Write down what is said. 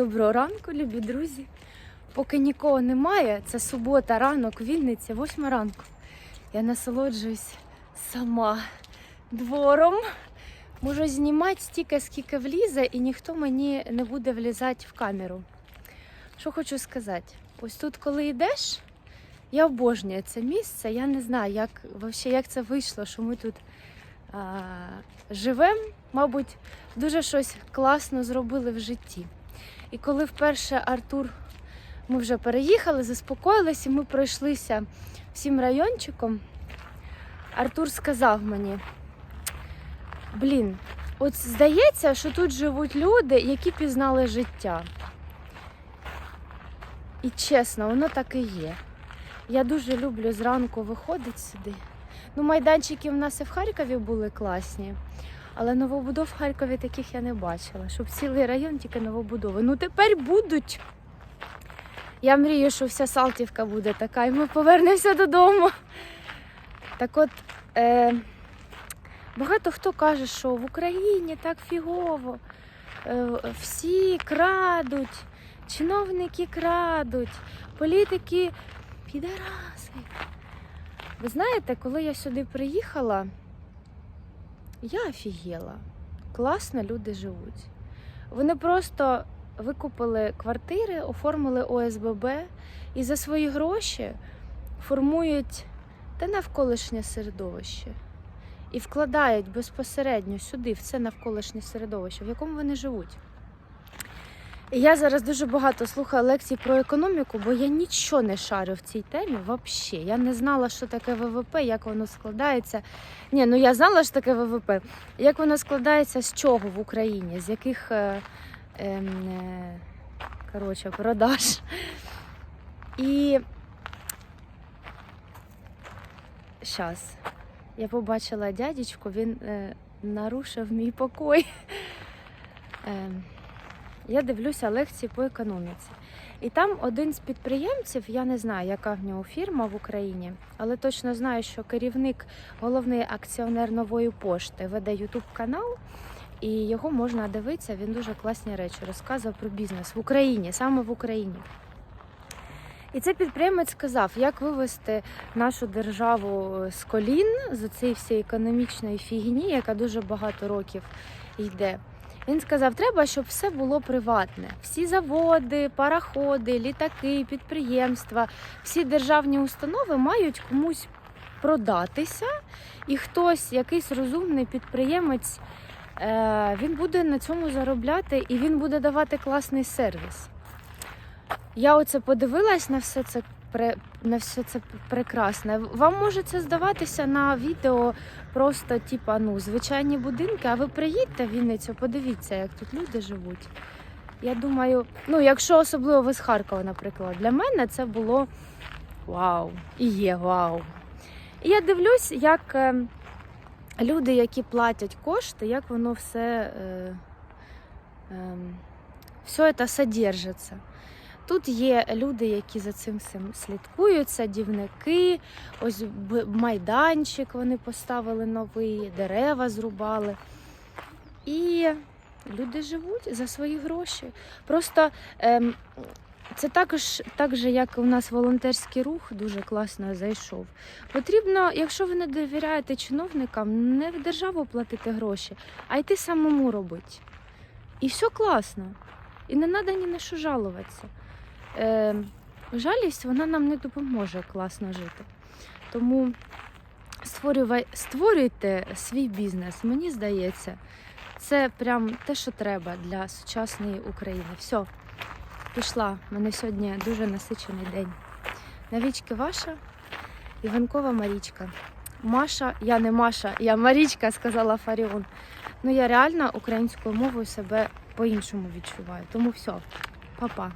Доброго ранку, любі друзі. Поки нікого немає, це субота, ранок, Вінниця, восьма ранку. Я насолоджуюсь сама двором. Можу знімати стільки, скільки влізе, і ніхто мені не буде влізати в камеру. Що хочу сказати? Ось тут, коли йдеш, я обожнюю це місце. Я не знаю, як, вообще, як це вийшло, що ми тут живемо. Мабуть, дуже щось класно зробили в житті. І коли вперше Артур, ми вже переїхали, заспокоїлися, ми пройшлися всім райончиком, Артур сказав мені: блін, от здається, що тут живуть люди, які пізнали життя. І чесно, воно так і є. Я дуже люблю зранку виходити сюди. Ну, майданчики в нас і в Харкові були класні. Але новобудов в Харкові таких я не бачила, щоб цілий район тільки новобудови. Ну тепер будуть. Я мрію, що вся Салтівка буде така, і ми повернемося додому. Так от, е, багато хто каже, що в Україні так фігово, е, всі крадуть, чиновники крадуть, політики підараси. Ви знаєте, коли я сюди приїхала, я офігела. Класно люди живуть. Вони просто викупили квартири, оформили ОСББ і за свої гроші формують те навколишнє середовище і вкладають безпосередньо сюди, в це навколишнє середовище, в якому вони живуть. Я зараз дуже багато слухаю лекцій про економіку, бо я нічого не шарю в цій темі взагалі. Я не знала, що таке ВВП, як воно складається. Ні, ну я знала що таке ВВП. Як воно складається з чого в Україні, з яких е, ем, е, коротше, продаж. І зараз я побачила дядечку, він е, нарушив мій покой. Ем, я дивлюся лекції по економіці. І там один з підприємців, я не знаю, яка в нього фірма в Україні, але точно знаю, що керівник, головний акціонер нової пошти веде Ютуб канал, і його можна дивитися. Він дуже класні речі розказував про бізнес в Україні, саме в Україні. І цей підприємець сказав, як вивести нашу державу з колін з цієї всієї економічної фігні, яка дуже багато років йде. Він сказав, треба, щоб все було приватне. Всі заводи, параходи, літаки, підприємства, всі державні установи мають комусь продатися, і хтось, якийсь розумний підприємець, е, він буде на цьому заробляти і він буде давати класний сервіс. Я оце подивилась на все це на все це прекрасне. Вам може це здаватися на відео просто, типа, ну, звичайні будинки, а ви приїдьте в Вінницю, подивіться, як тут люди живуть. Я думаю, ну, якщо особливо ви з Харкова, наприклад, для мене це було вау, і є вау. І я дивлюсь, як е, люди, які платять кошти, як воно все, е, е, все це содержиться. Тут є люди, які за цим всім слідкують, садівники, ось майданчик вони поставили новий, дерева зрубали. І люди живуть за свої гроші. Просто ем, це також, так же, як у нас волонтерський рух дуже класно зайшов. Потрібно, якщо ви не довіряєте чиновникам, не в державу платити гроші, а йти самому робити. І все класно. І не треба ні на що жалуватися е, жалість вона нам не допоможе класно жити. Тому створюйте свій бізнес. Мені здається, це прям те, що треба для сучасної України. Все, пішла. У мене сьогодні дуже насичений день. Навічки ваша Іванкова Марічка. Маша, я не Маша, я Марічка, сказала Фаріон. Ну я реально українською мовою себе по-іншому відчуваю. Тому все, па-па.